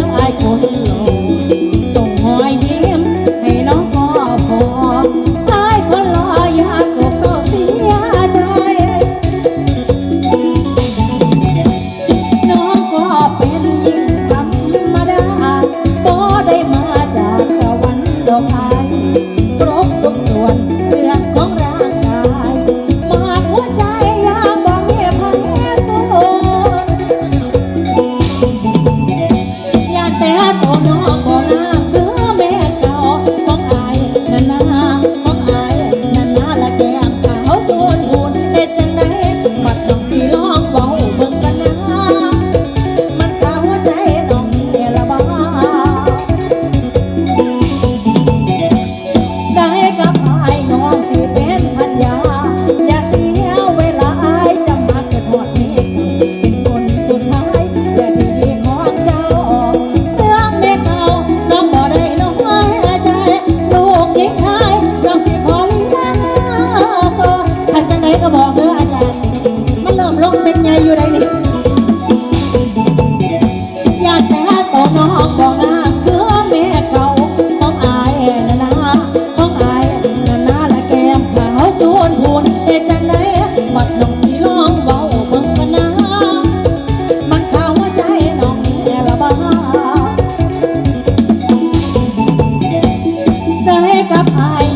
รื่องไอ้คน Don't be feel ญาติแต่ต่อน้องบอกนางคือแม่เขาต้องอายนะนะต้องอายนะนะละแก้มขาวโจนพูนเหตุจังไดบัดน้ผีร้องเบาเงกันนมันเข้าใจน้องแน่ละบาได้กับอาย